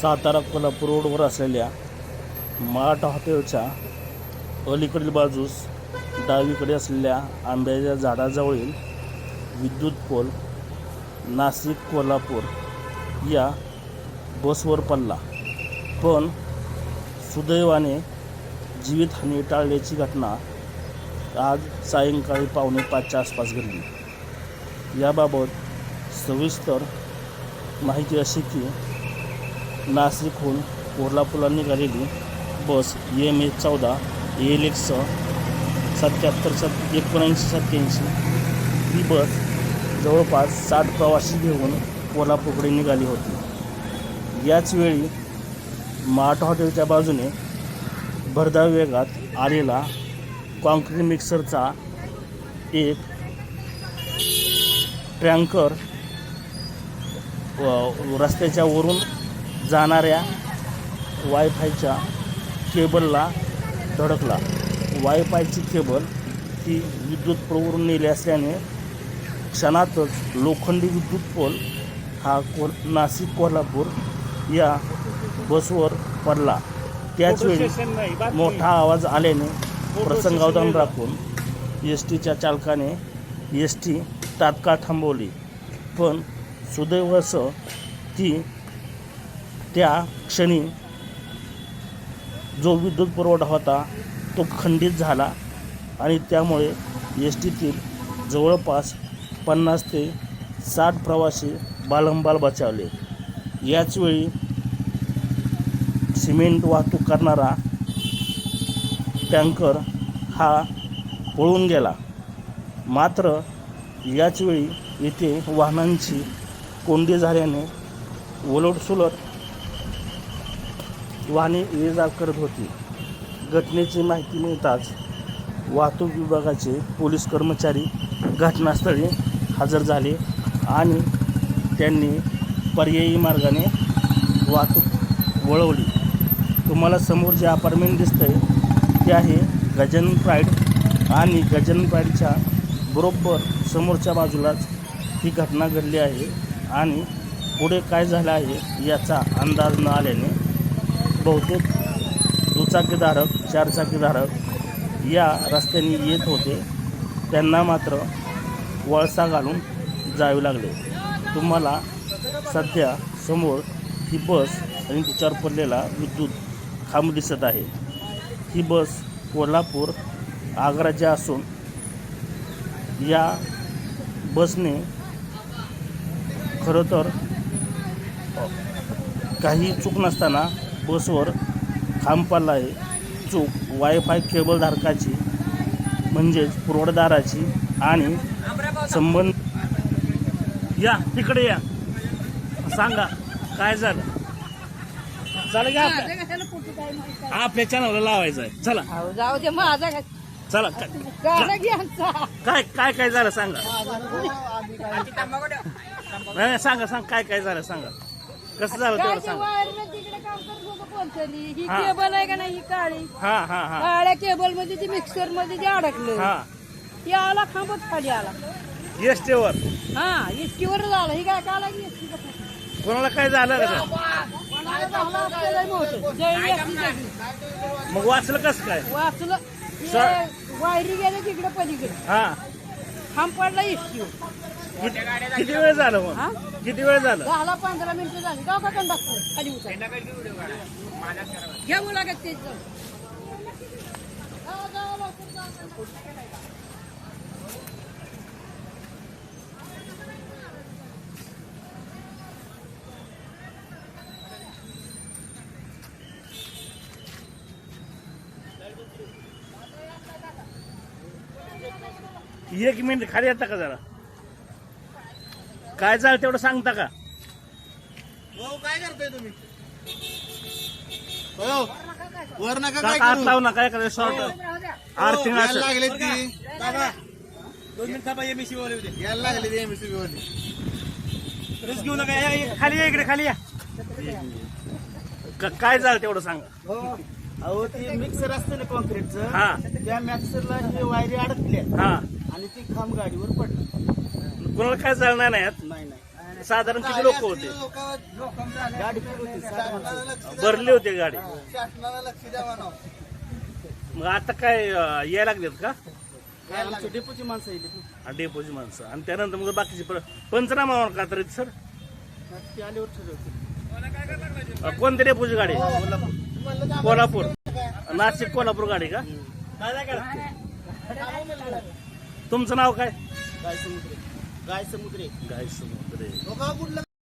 सातारा कोल्हापूर रोडवर असलेल्या मराठा हॉटेलच्या अलीकडील बाजूस डावीकडे असलेल्या आंब्याच्या झाडाजवळील विद्युत पोल नाशिक कोल्हापूर या बसवर पडला. पण सुदैवाने जीवितहानी टाळल्याची घटना आज सायंकाळी पावणे पाचच्या आसपास घडली. याबाबत सविस्तर माहिती अशी की नाशिकहून कोल्हापूरला निघालेली बस एम ए चौदा एल एक्स सत्याहत्तर सत् एकोणऐंशी सत्याऐंशी. ही बस जवळपास साठ प्रवासी घेऊन कोल्हापूरकडे निघाली होती. याचवेळी मार्ट माठ हॉटेलच्या बाजूने भरधाव वेगात आलेला कॉन्क्रीट मिक्सरचा एक टँकर रस्त्याच्या वरून जाणाऱ्या वायफायच्या केबलला धडकला. वायफायची केबल ही विद्युत प्रवरून नेली असल्याने क्षणातच लोखंडी विद्युत पोल हा को नाशिक कोल्हापूर या बसवर पडला. त्याचवेळी मोठा आवाज आल्याने प्रसंगावधान राखून एस टीच्या चालकाने एस टी तात्काळ थांबवली. पण सुदैव असं त्या क्षणी जो विद्युत पुरवठा होता तो खंडित झाला आणि त्यामुळे एस टीतील जवळपास पन्नास ते साठ प्रवासी बालंबाल बचावले. याचवेळी सिमेंट वाहतूक करणारा टँकर हा पळून गेला. मात्र याचवेळी येथे वाहनांची कोंडी झाल्याने उलटसुलट वाहने ये जा करत होती. घटनेची माहिती मिळताच वाहतूक विभागाचे पोलीस कर्मचारी घटनास्थळी हजर झाले आणि त्यांनी पर्यायी मार्गाने वाहतूक वळवली. तुम्हाला समोर जे अपार्टमेंट आहे ते आहे गजानन प्राईड आणि गजानन प्राईडच्या बरोबर समोरच्या बाजूलाच ही घटना घडली आहे आणि पुढे काय झालं आहे याचा अंदाज न आल्याने बहुतेक दुचाकीधारक चारचाकीधारक या रस्त्याने येत होते. त्यांना मात्र वळसा घालून जावे लागले. तुम्हाला सध्या समोर ही बस आणि तिच्यावर पडलेला विद्युत खांब दिसत आहे. ही बस कोल्हापूर आग्राची असून या बसने खरं तर काही चूक नसताना बसवर खांब पडला आहे. चूक वायफाय केबल धारकाची म्हणजेच पुरवठादाराची आणि संबंध या तिकडे या. सांगा काय झालं? चालेल का आपल्या चॅनलला लावायचं आहे. चला. जाऊ दे माझा चला काय. काय काय झालं सांगा. सांगा सांग काय काय झालं सांगा. कसं झालं काय तेवढं ते सांगा वायरमॅन तिकडे काम करत होतं कोणतरी? ही हा. केबल आहे का नाही ही काळी? हा हा हा. काळ्या केबलमध्ये ती मिक्सरमध्ये ते अडकलं. हा. ती आला खांबच खाली आला. एस टीवर हा इतकीवर झालं. ही काय काला की कोणाला काय झालं का मग वाचलं कसं काय? वाचलं. सर. वायरी गेले तिकडे पलीकडे. हा. खांब पडला इतकीवर किती किती वेळ झालं मग? हा? किती वेळ झालं? दहाला पंधरा मिनिटं झाली. गाव का कंडक्टर? खाली उतर. मुलाखत तेच जाऊ. एक मिनिट खाली येता का जरा? काय झालं तेवढं सांगता का? हो काय करताय तुम्ही? हो वर नका का काय हात करू. लावू नका एखाद्या शॉर्ट आर्थिंग यायला असं लागले ती. दादा. दोन मिनिट थांबा एमएससी वाले होते यायला लागले ते एमएससी वाले रिस्क घेऊ नका या, या. खाली या इकडे खाली या. क- काय झालं तेवढं सांगा. हो अहो ते मिक्सर असते ना कॉन्क्रीटचं हा. त्या मिक्सरला हे वायरी अडकल्या. हा. आणि ती खांब गाडीवर पडली. कोणाला काय झालं नाही साधारण किती लोक होते? गाडी. भरले होते गाडी. शासनाला लक्ष द्यावा ना मग आता काय यायला लागलेत का? काय आमच्या डेपोची माणसं येते आणि डेपोची माणसं. आणि त्यानंतर मग बाकीचे पर- पंचनामा का तर सर? ते आल्यावर ठरवते अं, कोणत्या डेपोची गाडी? कोल्हापूर. नाशिक कोल्हापूर गाडी का? तुमचं नाव काय? गाय समुद्रे गाय समुद्रे. गाय समुद्रे. कुठलं?